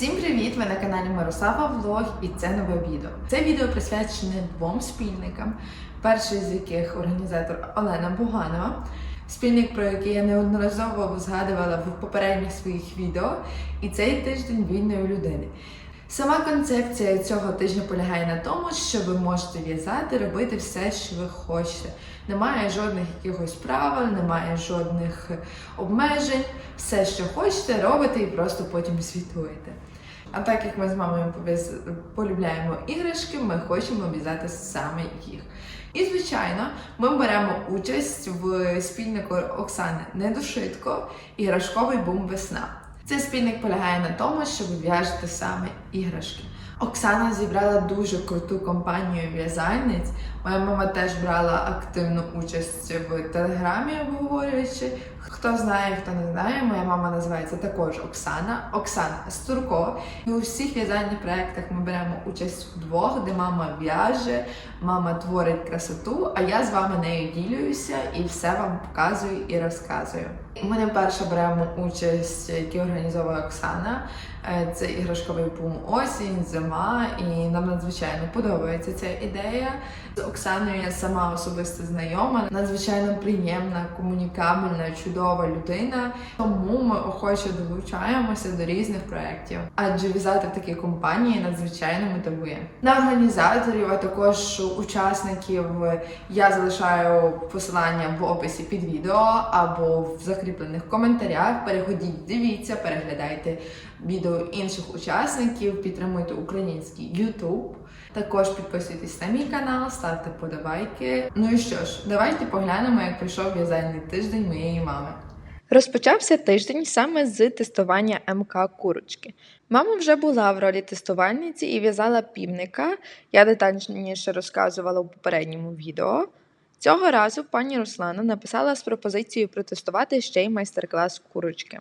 Всім привіт! Ви на каналі Мирослава Влог і це нове відео. Це відео присвячене двом спільникам, перший з яких організатор Олена Буганова, спільник, про який я неодноразово згадувала в попередніх своїх відео, і цей тиждень вільної людини. Сама концепція цього тижня полягає на тому, що ви можете в'язати, робити все, що ви хочете. Немає жодних якихось правил, немає жодних обмежень. Все, що хочете, робите і просто потім звітуєте. А так як ми з мамою полюбляємо іграшки, ми хочемо в'язати саме їх. І, звичайно, ми беремо участь в спільнику Оксани Недошитко іграшковий бум весна. Цей спільник полягає на тому, що ви в'яжете саме іграшки. Оксана зібрала дуже круту компанію в'язальниць. Моя мама теж брала активну участь в телеграмі, обговорюючи. Хто знає, хто не знає, моя мама називається також Оксана. Оксана Стурко. І у всіх в'язальних проєктах ми беремо участь вдвох, де мама в'яже, мама творить красоту, а я з вами нею ділююся і все вам показую і розказую. Ми не вперше беремо участь, який організовує Оксана. Е, Це іграшковий бум осінь, зима, і нам надзвичайно подобається ця ідея. Оксаною я сама особисто знайома, надзвичайно приємна, комунікабельна, чудова людина. Тому ми охоче долучаємося до різних проєктів. Адже в'язати в такій компанії надзвичайно мотивує. На організаторів, а також учасників я залишаю посилання в описі під відео або в закріплених коментарях. Переходіть, дивіться, переглядайте відео інших учасників, підтримуйте український YouTube. Також підписуйтесь на мій канал, ставте подобайки. Ну і що ж, давайте поглянемо, як пройшов в'язальний тиждень моєї мами. Розпочався тиждень саме з тестування МК курочки. Мама вже була в ролі тестувальниці і в'язала півника. Я детальніше розказувала у попередньому відео. Цього разу пані Руслана написала з пропозицією протестувати ще й майстер-клас курочки.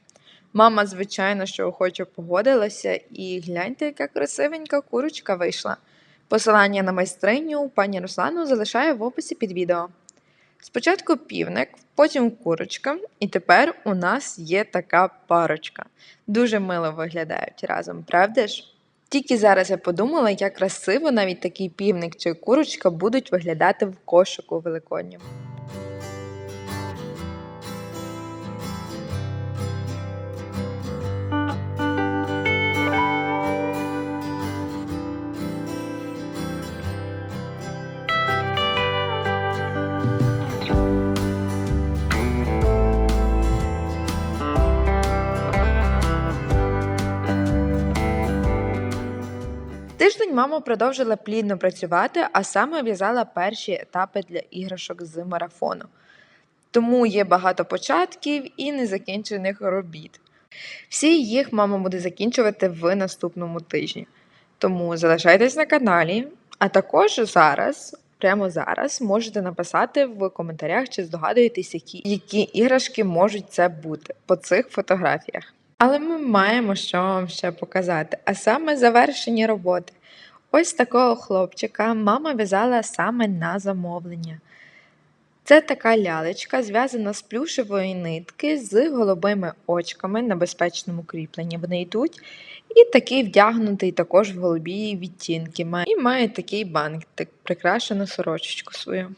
Мама, звичайно, що охоче погодилася, і гляньте, яка красивенька курочка вийшла. Посилання на майстриню пані Руслану залишаю в описі під відео. Спочатку півник, потім курочка, і тепер у нас є така парочка. Дуже мило виглядають разом, правда ж? Тільки зараз я подумала, як красиво навіть такий півник чи курочка будуть виглядати в кошику великодньому. Мама продовжила плідно працювати, а саме в'язала перші етапи для іграшок з марафону. Тому є багато початків і незакінчених робіт. Всі їх мама буде закінчувати в наступному тижні. Тому залишайтесь на каналі, а також зараз, прямо зараз, можете написати в коментарях, чи здогадуєтесь, які, які іграшки можуть це бути по цих фотографіях. Але ми маємо що вам ще показати, а саме завершені роботи. Ось такого хлопчика мама в'язала саме на замовлення. Це така лялечка, зв'язана з плюшевої нитки з голубими очками на безпечному кріпленні. Вони йдуть. І такий вдягнутий також в голубі відтінки. І має такий бантик, прикрашену сорочечку свою.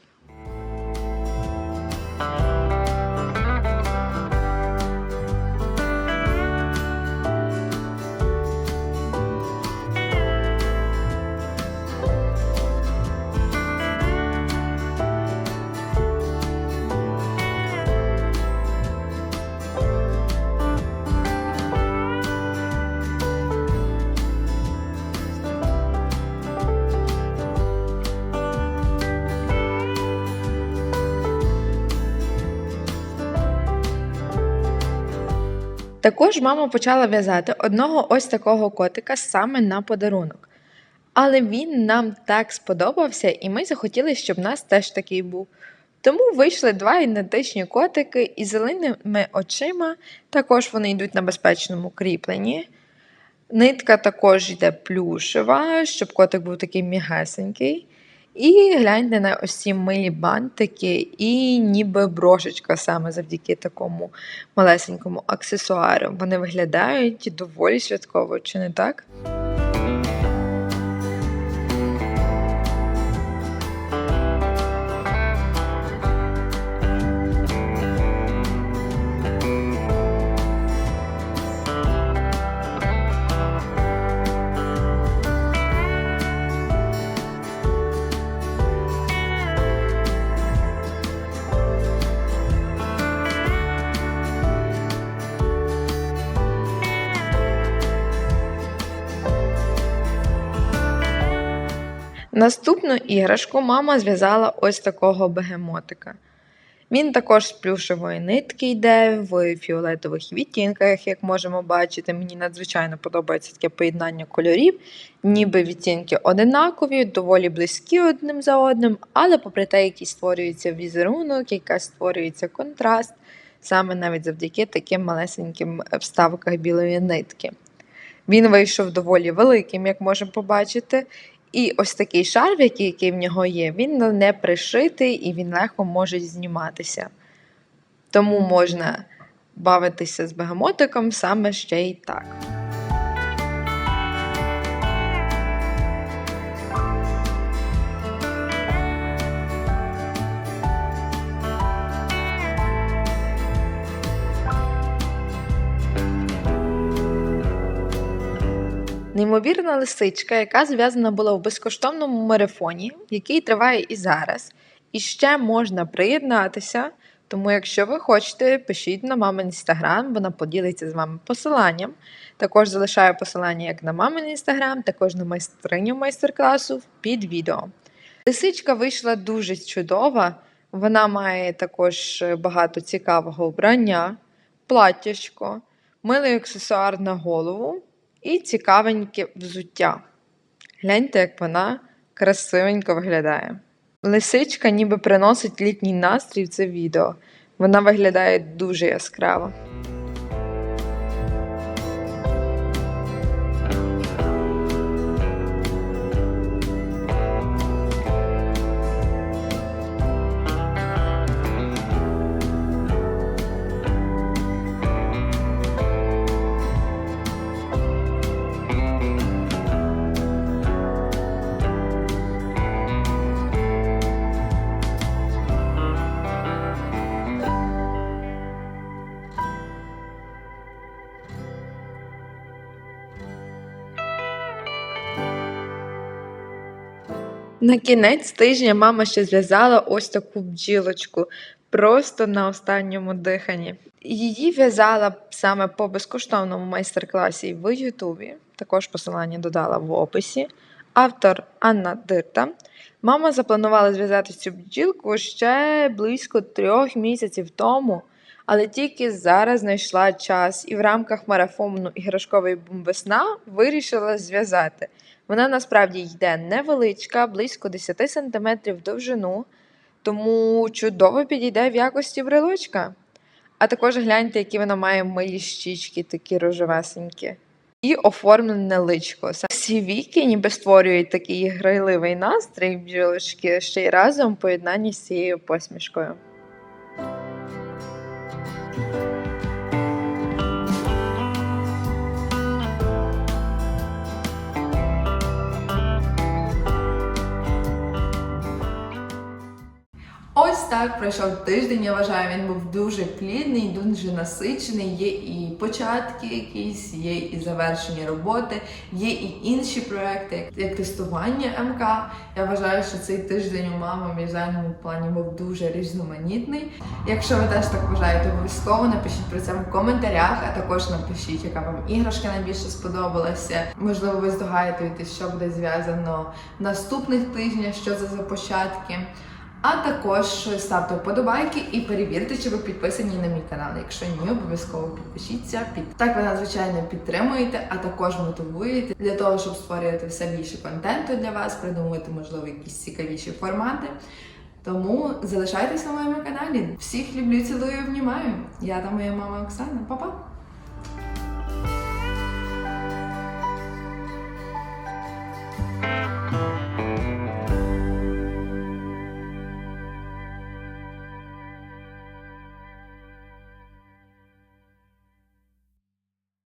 Також мама почала в'язати одного ось такого котика саме на подарунок. Але він нам так сподобався, і ми захотіли, щоб в нас теж такий був. Тому вийшли два ідентичні котики із зеленими очима. Також вони йдуть на безпечному кріпленні. Нитка також йде плюшева, щоб котик був такий м'ягесенький. І гляньте на ось ці милі бантики, і ніби брошечка саме завдяки такому малесенькому аксесуару. Вони виглядають доволі святково, чи не так? Наступну іграшку мама зв'язала ось такого бегемотика. Він також з плюшевої нитки йде в фіолетових відтінках, як можемо бачити. Мені надзвичайно подобається таке поєднання кольорів, ніби відтінки одинакові, доволі близькі одним за одним, але попри те, який створюється візерунок, який створюється контраст, саме навіть завдяки таким малесеньким вставках білої нитки. Він вийшов доволі великим, як можемо побачити. І ось такий шарфік, який в нього є, він не пришитий і він легко може зніматися. Тому можна бавитися з бегемотиком саме ще й так. Неймовірна лисичка, яка зв'язана була в безкоштовному марафоні, який триває і зараз. І ще можна приєднатися. Тому, якщо ви хочете, пишіть на мамин інстаграм, вона поділиться з вами посиланням. Також залишаю посилання як на мамин інстаграм, також на майстриню майстер-класу під відео. Лисичка вийшла дуже чудова. Вона має також багато цікавого вбрання, платтячко, милий аксесуар на голову і цікавеньке взуття. Гляньте, як вона красивенько виглядає. Лисичка ніби приносить літній настрій в це відео. Вона виглядає дуже яскраво. На кінець тижня мама ще зв'язала ось таку бджілочку просто на останньому диханні. Її в'язала саме по безкоштовному майстер-класі в Ютубі. Також посилання додала в описі. Автор Анна Дирта. Мама запланувала зв'язати цю бджілку ще близько трьох місяців тому, але тільки зараз знайшла час і в рамках марафону іграшковий бум весна вирішила зв'язати. Вона насправді йде невеличка, близько 10 см довжину, тому чудово підійде в якості брелочка. А також гляньте, які вона має милі щічки, такі рожевесенькі. І оформлене личко. Всі віки ніби створюють такий грайливий настрій бджілочки ще й разом в поєднанні з цією посмішкою. Так пройшов тиждень. Я вважаю, він був дуже плідний, дуже насичений. Є і початки якісь, є і завершені роботи, є і інші проекти, як, тестування МК. Я вважаю, що цей тиждень у мами в в'язальному плані був дуже різноманітний. Якщо ви теж так вважаєте, обов'язково напишіть про це в коментарях, а також напишіть, яка вам іграшка найбільше сподобалася. Можливо, ви здогадуєтесь, що буде зв'язано в наступних тижнях, що це за початки. А також ставте вподобайки і перевірте, чи ви підписані на мій канал. Якщо ні, обов'язково підпишіться. Під так ви надзвичайно підтримуєте, а також мотивуєте для того, щоб створювати все більше контенту для вас, придумувати, можливо, якісь цікавіші формати. Тому залишайтесь на моєму каналі. Всіх люблю, цілую, обнімаю. Я та моя мама Оксана. Па-па!